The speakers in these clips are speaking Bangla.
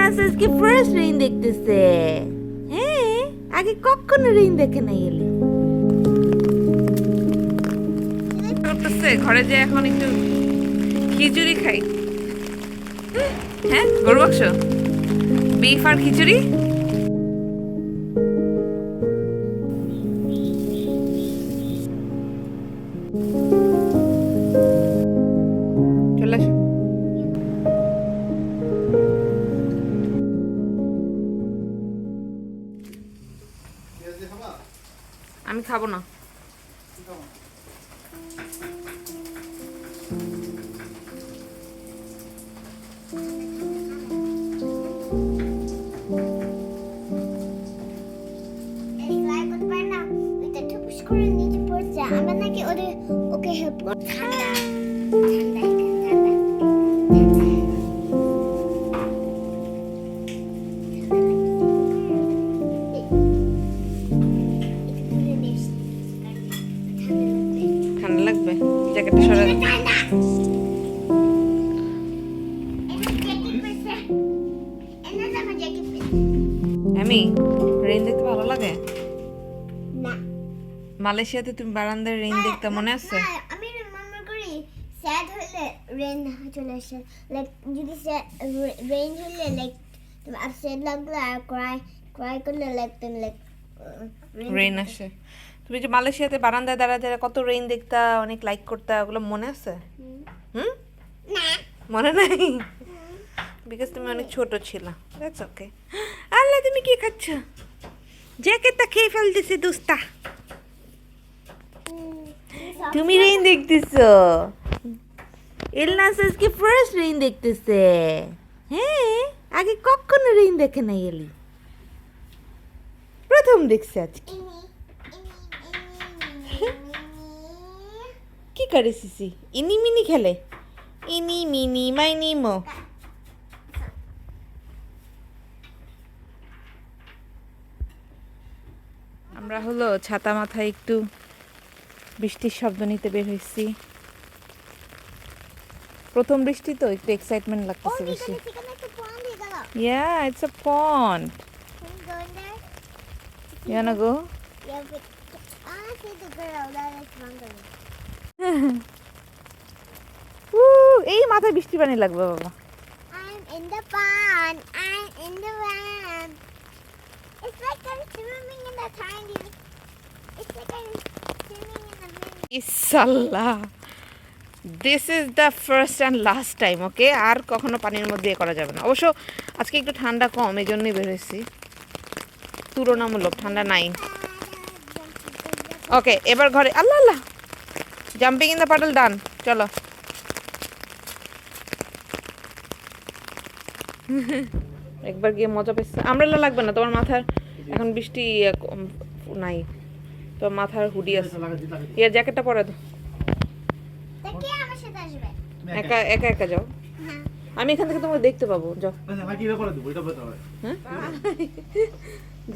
এলনাস আজকে ফার্স্ট দেখতেছে। হ্যাঁ আগে কখনো রেইন দেখে নাই এলি। করতেছে, ঘরে যে এখন একটু খিচুড়ি খাই। হ্যাঁ গরু বাক্স বিফ আর খিচুড়ি? ঠান্ডা লাগবে? জ্যাকেটটা সরা আমি রেইন দেখতে ভালো লাগে? মালয়েশিয়াতে তুমি বারান্দায় রেইন দেখতে মনে আছে না, আমি রিমেম্বার করি স্যাড রেন চলে আসে লাইক যদি রেন হলে লাইক তুমি আপসেট লাগলে আর ক্রাই ক্রাই করলে লাইক তুমি লাইক রেইন আসে। তুমি যে মালয়েশিয়াতে বারান্দায় দাঁড়ায় দাঁড়ায় কত রেইন দেখতা অনেক লাইক করতা ওগুলো মনে আছে? হুম। না। মনে নাই? বিকজ তুমি অনেক ছোট ছিল। দ্যাটস ওকে আল্লাহ তুমি কি খাচ্ছ? জ্যাকেটটা খেয়ে ফেলতেছে দোস্তা। তুমি রেইন দেখতেছো। এলনাস আজকে ফার্স্ট রেইন দেখতেছে। হ্যাঁ আগে কখনো রেইন দেখে নাই এলি। প্রথম দেখছে আজকে। কি করে সিসি? ইনি মিনি খেলে। ইনি মিনি মাইনি মো আমরা হলো ছাতা মাথায় একটু বৃষ্টির শব্দ নিতে বের হয়েছি। প্রথম বৃষ্টি তো একটু এক্সাইটমেন্ট লাগতেছে বেশি yeah it's a pond you wanna go Yeah, but I wanna see the girl that is longer. Woo, এই মাথায় বৃষ্টি পানি লাগবে বাবা I'm in the pond. I'm in the van. It's like I'm swimming in the tiny. It's like I'm swimming in the mini. This is the first and last time okay আর কখনো পানির মধ্যে এ করা যাবে না। অবশ্য আজকে একটু ঠান্ডা কম এই জন্যই বেরোয়েছি তুলনামূলক ঠান্ডা নাই। ওকে এবার ঘরে আল্লাহ আল্লাহ! Jumping in the puddle done চলো। একবার গিয়ে মজা পেয়েছে। আমরেলা লাগবে না তোমার মাথার এখন বৃষ্টি কম- নাই। তোমার মাথার হুডি আছে। ইয়ার জ্যাকেটটা পরে দাও তা কে আমার সাথে আসবে? একা একা একা যাও। হ্যাঁ। আমি এখান থেকে তোমাকে দেখতে পাবো যাও। আমাকে এবার করে দেবো? এটা বলতে হবে। হ্যাঁ?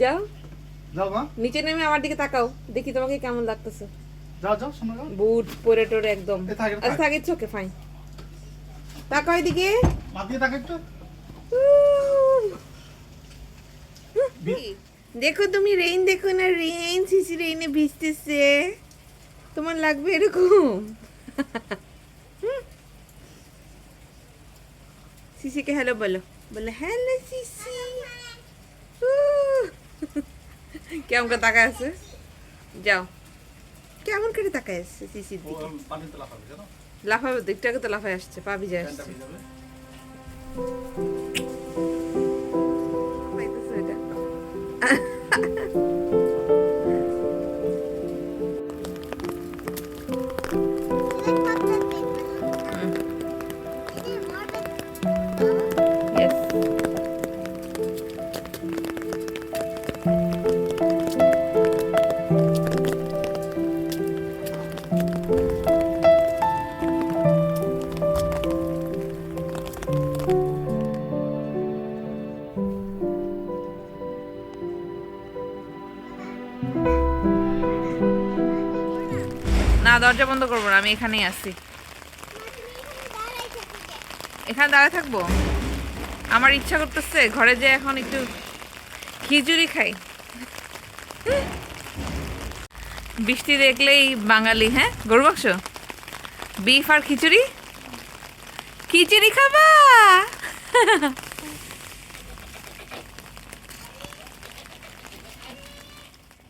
যাও। নিচে নেমে আমার দিকে তাকাও দেখি তোমাকে কেমন লাগতেছে। বুট পরে টোরে একদম আচ্ছা থাক ওকে ফাইন তাকাও এদিকে। দেখো তুমি রেইন দেখো না রেইন সিসি রেইনে ভিজতেছে। তোমার লাগবে এরকম। হুম? সিসিকে হ্যালো বলো বলে হ্যালো সিসি। কেমন করে তাকায় আছে যাও কেমন করে তাকায় আছে সিসির দিকে লাফাবে দিকটাকে তো লাফায় আসছে পা ভিজে আসছে দরজা বন্ধ করব না, আমি এখানেই আছি। এখানে দাঁড়ায় থাকব? আমার ইচ্ছা করতেছে ঘরে যে এখন একটু খিচুড়ি খাই। বৃষ্টি দেখলেই বাঙালি হ্যাঁ? গরু মাংস? বিফ আর খিচুড়ি? খিচুড়ি খাবা?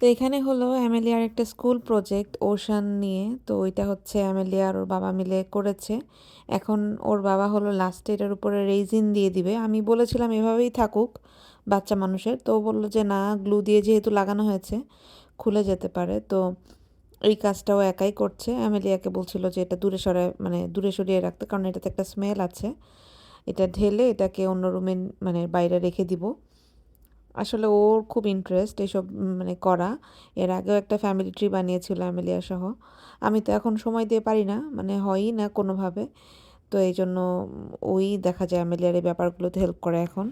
তো এখানে হলো অ্যামেলিয়ার একটা স্কুল প্রজেক্ট ওশান নিয়ে। তো ওইটা হচ্ছে অ্যামেলিয়ার ওর বাবা মিলে করেছে। এখন ওর বাবা হলো লাস্টে এটার উপরে রেজিন দিয়ে দিবে। আমি বলেছিলাম এভাবেই থাকুক বাচ্চা মানুষের। তো বলল যে, না গ্লু দিয়ে যেহেতু লাগানো হয়েছে, খুলে যেতে পারে। তো এই কাজটাও একাই করছে। অ্যামেলিয়াকে বলছিল যে, এটা দূরে সরে মানে দূরে সরিয়ে রাখতে। কারণ এটাতে একটা স্মেল আছে। এটা ঢেলে এটাকে অন্য রুমে মানে বাইরে রেখে দিব। আসলে ওর খুব ইন্টারেস্ট এসব মানে করা। এর আগেও একটা ফ্যামিলি ট্রি বানিয়েছিল অ্যামেলিয়া সহ। আমি তো এখন সময় দিয়ে পারি না মানে হয়ই না কোনোভাবে। তো এই জন্য ওই দেখা যায় অ্যামেলিয়ার এই ব্যাপারগুলোতে হেল্প করে এখন।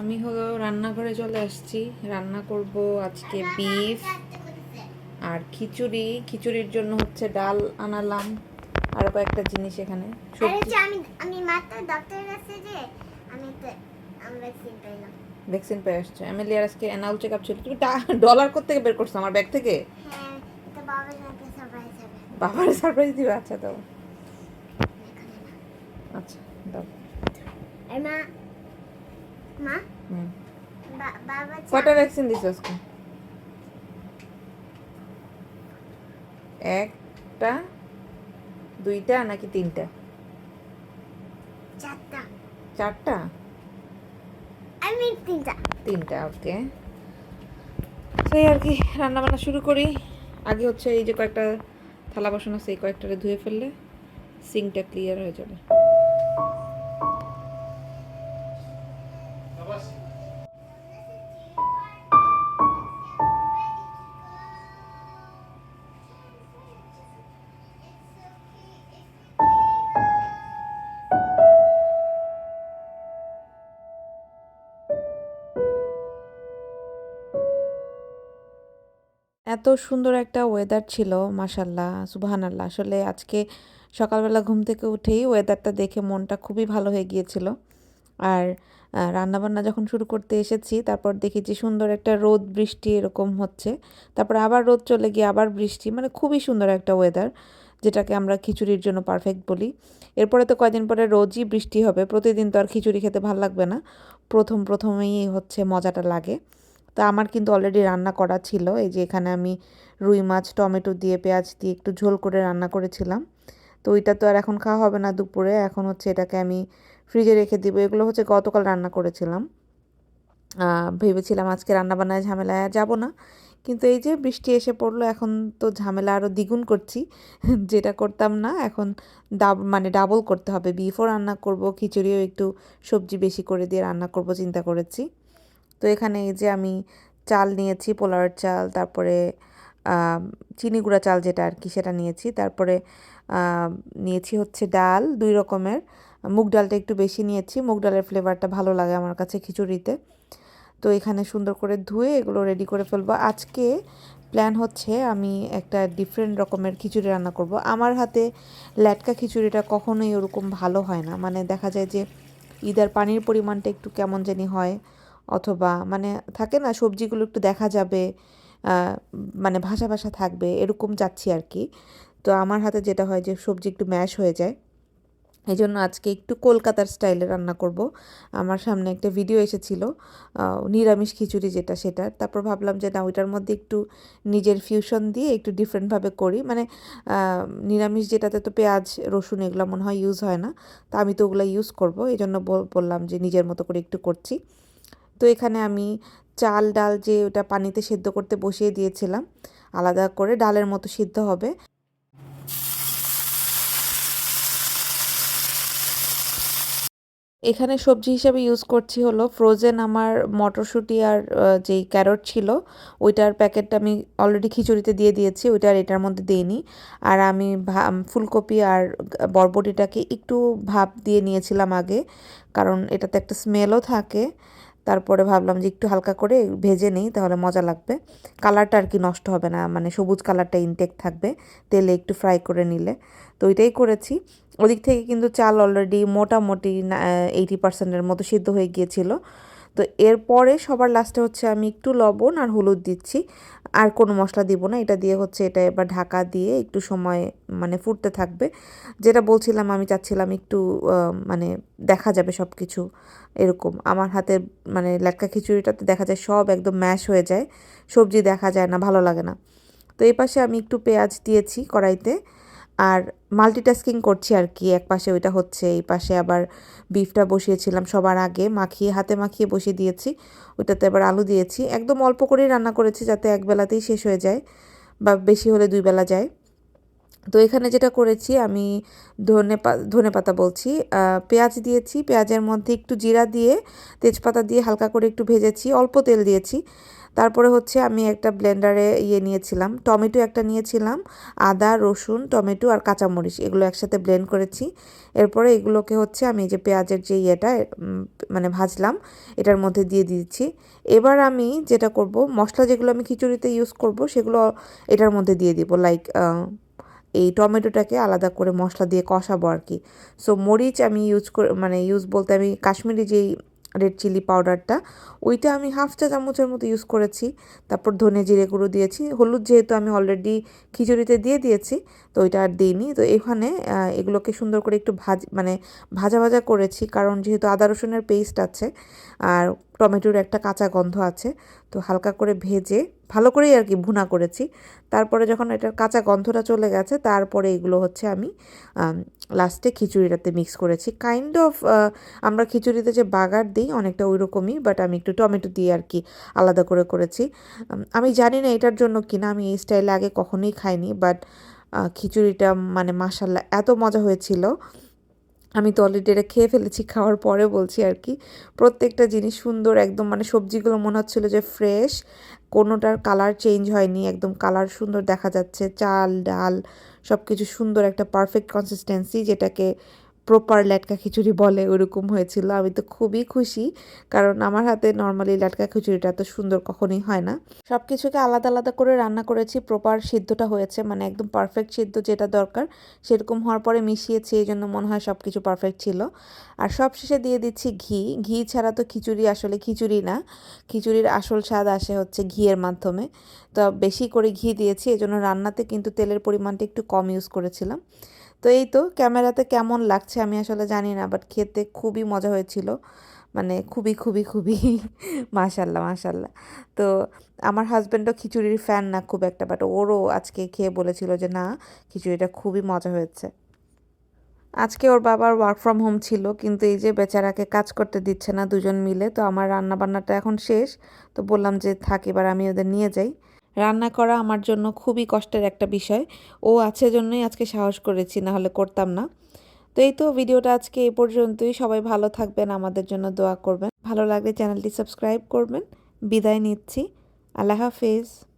আমি হলো রান্নাঘরে চলে আসছি। রান্না করব আজকে বিফ আর খিচুড়ি। খিচুড়ির জন্য হচ্ছে ডাল আনালাম। আর কয়েকটা জিনিস এখানে। সবজি আমি আমি মাত্র ডক্টরের কাছে যে আমি তো আমি ভ্যাকসিন পেয়ে আসছে। অ্যামেলিয়ার আজকে অ্যানাল চেক আপ ছিল। তুমি ডলার থেকে বের করছ আমার ব্যাগ থেকে? বাবার সারপ্রাইজ দিবে আচ্ছা দাও। আচ্ছা দাও। কয়টা ভ্যাকসিন দিছো আজকে? একটা দুইটা নাকি তিনটা? চারটা। চারটা? তিনটা। তিনটা ওকে সেই আর কি, রান্নাবান্না শুরু করি। আগে হচ্ছে এই যে কয়েকটা থালা বাসন আছে, এই কয়েকটারে ধুয়ে ফেললে সিঙ্কটা ক্লিয়ার হয়ে যাবে। এত সুন্দর একটা ওয়েদার ছিল মাসাল্লাহ সুবাহানাল্লাহ। আসলে আজকে সকালবেলা ঘুম থেকে উঠেই ওয়েদারটা দেখে মনটা খুবই ভালো হয়ে গিয়েছিল। আর রান্নাবান্না যখন শুরু করতে এসেছি, তারপর দেখি যে সুন্দর একটা রোদ বৃষ্টি এরকম হচ্ছে। তারপর আবার রোদ চলে গিয়ে আবার বৃষ্টি মানে খুবই সুন্দর একটা ওয়েদার যেটাকে আমরা খিচুড়ির জন্য পারফেক্ট বলি। এরপরে তো কয়দিন পরে রোজই বৃষ্টি হবে, প্রতিদিন তো আর খিচুড়ি খেতে ভালো লাগবে না। প্রথম প্রথমেই হচ্ছে মজাটা লাগে। তা আমার কিন্তু অলরেডি রান্না করা ছিল। এই যে এখানে আমি রুই মাছ, টমেটো দিয়ে, পেঁয়াজ দিয়ে একটু ঝোল করে রান্না করেছিলাম। তো ওইটা তো আর এখন খাওয়া হবে না দুপুরে। এখন হচ্ছে এটাকে আমি ফ্রিজে রেখে দিব। এগুলো হচ্ছে গতকাল রান্না করেছিলাম। ভেবেছিলাম আজকে রান্না বান্নায় ঝামেলায় যাব না। কিন্তু এই যে বৃষ্টি এসে পড়ল, এখন তো ঝামেলা আরও দ্বিগুণ করছি। যেটা করতাম না, এখন ডাব মানে ডাবল করতে হবে। বিফও রান্না করব, খিচুড়িও একটু সবজি বেশি করে দিয়ে রান্না করব, চিন্তা করেছি। এখানে এই যে আমি চাল নিয়েছি পোলাওয়ের চাল, তারপরে চিনি গুঁড়া চাল যেটা আর কি সেটা নিয়েছি। তারপরে নিয়েছি হচ্ছে ডাল, দুই রকমের। মুগ ডালটা একটু বেশি নিয়েছি, মুগ ডালের ফ্লেভারটা ভালো লাগে আমার কাছে খিচুড়িতে। তো এখানে সুন্দর করে ধুয়ে এগুলো রেডি করে ফেলব। আজকে প্ল্যান হচ্ছে আমি একটা ডিফারেন্ট রকমের খিচুড়ি রান্না করব। আমার হাতে ল্যাটকা খিচুড়িটা কখনোই ওরকম ভালো হয় না। মানে দেখা যায় যে, ইদার পানির পরিমাণটা একটু কেমন জানি হয়। অথবা মানে থাকে না, সবজিগুলো একটু দেখা যাবে মানে ভাসা ভাসা থাকবে, এরকম চাচ্ছি আর কি। তো আমার হাতে যেটা হয় যে সবজি একটু ম্যাশ হয়ে যায়। এই জন্য আজকে একটু কলকাতার স্টাইলে রান্না করব। আমার সামনে একটা ভিডিও এসেছিল নিরামিষ খিচুড়ি যেটা সেটা। তারপর ভাবলাম যে না, ওইটার মধ্যে একটু নিজের ফিউশন দিয়ে একটু ডিফারেন্টভাবে করি। মানে নিরামিষ যেটাতে তো পেঁয়াজ, রসুন এগুলো মনে হয় ইউজ হয় না। তা আমি তো ওগুলো ইউজ করব। এই জন্য বল- বললাম যে নিজের মতো করে একটু করছি। তো এখানে আমি চাল, ডাল যে ওটা পানিতে সেদ্ধ করতে বসিয়ে দিয়েছিলাম, আলাদা করে ডালের মতো সিদ্ধ হবে। এখানে সবজি হিসাবে ইউজ করছি হলো ফ্রোজেন আমার মটরশুঁটি আর যেই ক্যারট ছিল, ওইটার প্যাকেটটা আমি অলরেডি খিচুড়িতে দিয়ে দিয়েছি, ওইটা আর এটার মধ্যে দিইনি। আর আমি ফুলকপি আর বরবটিটাকে একটু ভাপ দিয়ে নিয়েছিলাম আগে, কারণ এটাতে একটা স্মেলও থাকে। তারপরে ভাবলাম যে একটু হালকা করে ভেজে নিই, তাহলে মজা লাগবে। কালারটা আর কি নষ্ট হবে না মানে সবুজ কালারটা ইনটেক থাকবে, তেলে একটু ফ্রাই করে নিলে। তো ওইটাই করেছি। ওদিক থেকে কিন্তু চাল অলরেডি মোটামুটি এইটি পার্সেন্টের মতো সিদ্ধ হয়ে গিয়েছিল। তো এরপরে সবার লাস্টে হচ্ছে আমি একটু লবণ আর হলুদ দিচ্ছি। আর কোনো মশলা দিব না, এটা দিয়ে হচ্ছে এটা এবার ঢাকা দিয়ে একটু সময় মানে ফুটতে থাকবে। যেটা বলছিলাম, আমি চাচ্ছিলাম একটু মানে দেখা যাবে সব কিছু এরকম। আমার হাতে মানে লেটকা খিচুড়িটাতে দেখা যায় সব একদম ম্যাশ হয়ে যায়, সবজি দেখা যায় না, ভালো লাগে না। তো এই পাশে আমি একটু পেঁয়াজ দিয়েছি কড়াইতে। আর মাল্টিটাস্কিং করছি আর কি, এক পাশে ওইটা হচ্ছে, এই পাশে আবার বিফটা বসিয়েছিলাম সবার আগে, মাখিয়ে, হাতে মাখিয়ে বসিয়ে দিয়েছি, ওইটাতে আবার আলু দিয়েছি। একদম অল্প করেই রান্না করেছি যাতে এক বেলাতেই শেষ হয়ে যায় বা বেশি হলে দুই বেলা যায়। তো এখানে যেটা করেছি, আমি ধনে ধনে পাতা বলছি পেঁয়াজ দিয়েছি, পেঁয়াজের মধ্যে একটু জিরা দিয়ে তেজপাতা দিয়ে হালকা করে একটু ভেজেছি, অল্প তেল দিয়েছি। তারপরে হচ্ছে আমি একটা ব্লেন্ডারে ইয়ে নিয়েছিলাম, টমেটো একটা নিয়েছিলাম, আদা, রসুন, টমেটো আর কাঁচামরিচ এগুলো একসাথে ব্লেন্ড করেছি। এরপরে এগুলোকে হচ্ছে আমি যে পেঁয়াজের যে ইয়েটা মানে ভাজলাম, এটার মধ্যে দিয়ে দিচ্ছি। এবার আমি যেটা করব, মশলা যেগুলো আমি খিচুড়িতে ইউজ করব, সেগুলো এটার মধ্যে দিয়ে দিব লাইক এই টমেটোটাকে আলাদা করে মশলা দিয়ে কষাবো আর কি। সো মরিচ আমি ইউজ করে মানে ইউজ বলতে আমি কাশ্মীরি যেই রেড চিলি পাউডারটা ওইটা আমি হাফ চা চামচের মতো ইউজ করেছি। তারপর ধনে জিরে গুঁড়ো দিয়েছি। হলুদ যেহেতু আমি অলরেডি খিচুড়িতে দিয়ে দিয়েছি, তো ওইটা আর দিইনি। তো এখানে এগুলোকে সুন্দর করে একটু ভাজ মানে ভাজা ভাজা করেছি, কারণ যেহেতু আদা রসুনের পেস্ট আছে, আর টমেটোর একটা কাঁচা গন্ধ আছে, তো হালকা করে ভেজে ভালো করেই আর কি ভুনা করেছি। তারপরে যখন এটার কাঁচা গন্ধটা চলে গেছে, তারপরে এগুলো হচ্ছে আমি লাস্টে খিচুড়িটাতে মিক্স করেছি। কাইন্ড অফ আমরা খিচুড়িতে যে বাগার দিই অনেকটা ওই রকমই বাট আমি একটু টমেটো দিয়ে আর কি আলাদা করে করেছি। আমি জানি না এটার জন্য কিনা, আমি এই স্টাইলে আগে কখনোই খাইনি বাট খিচুড়িটা মানে মাসাল্লাহ এত মজা হয়েছিল। আমি তো অলরেডি এটা খেয়ে ফেলেছি, খাওয়ার পরে বলছি আর কি। প্রত্যেকটা জিনিস সুন্দর, একদম মানে সবজিগুলো মনে হচ্ছিল যে ফ্রেশ কোনোটার কালার চেঞ্জ হয়নি, একদম কালার সুন্দর দেখা যাচ্ছে, চাল, ডাল সব কিছু সুন্দর, একটা পারফেক্ট কনসিস্টেন্সি যেটাকে প্রপার ল্যাটকা খিচুড়ি বলে ওরকম হয়েছিল। আমি তো খুবই খুশি, কারণ আমার হাতে নর্মালি ল্যাটকা খিচুড়িটা এত সুন্দর কখনোই হয় না। সব কিছুকে আলাদা আলাদা করে রান্না করেছি প্রপার সিদ্ধটা হয়েছে মানে একদম পারফেক্ট সিদ্ধ যেটা দরকার, সেরকম হওয়ার পরে মিশিয়েছি, এই জন্য মনে হয় সব কিছু পারফেক্ট ছিল। আর সব শেষে দিয়ে দিচ্ছি ঘি। ঘি ছাড়া তো খিচুড়ি আসলে খিচুড়ি না। খিচুড়ির আসল স্বাদ আসে হচ্ছে ঘিয়ের মাধ্যমে। তো বেশি করে ঘি দিয়েছি, এজন্য রান্নাতে কিন্তু তেলের পরিমাণটা একটু কম ইউজ করেছিলাম। তো এই তো ক্যামেরাতে কেমন লাগছে আমি আসলে জানি না বাট খেতে খুবই মজা হয়েছিল। মানে খুবই খুবই খুবই মাশাল্লাহ মাশাল্লাহ। তো আমার হাজব্যান্ডও খিচুড়ির ফ্যান না খুব একটা বাট ওরও আজকে খেয়ে বলেছিল যে না, খিচুড়িটা খুবই মজা হয়েছে। আজকে ওর বাবার ওয়ার্ক ফ্রম হোম ছিল, কিন্তু এই যে বেচারাকে কাজ করতে দিচ্ছে না দুজন মিলে, তো আমার রান্না বান্নাটা এখন শেষ। তো বললাম যে থাক এবার আমি ওদের নিয়ে যাই। রান্না করা আমার জন্য খুবই কষ্টের একটা বিষয়। ও আছে জন্যই আজকে সাহস করেছি না হলে করতাম না। তো এই তো ভিডিওটা আজকে এই পর্যন্তই। সবাই ভালো থাকবেন, আমাদের জন্য দোয়া করবেন। ভালো লাগলে চ্যানেলটি সাবস্ক্রাইব করবেন। বিদায় নিচ্ছি। আল্লাহ হাফেজ।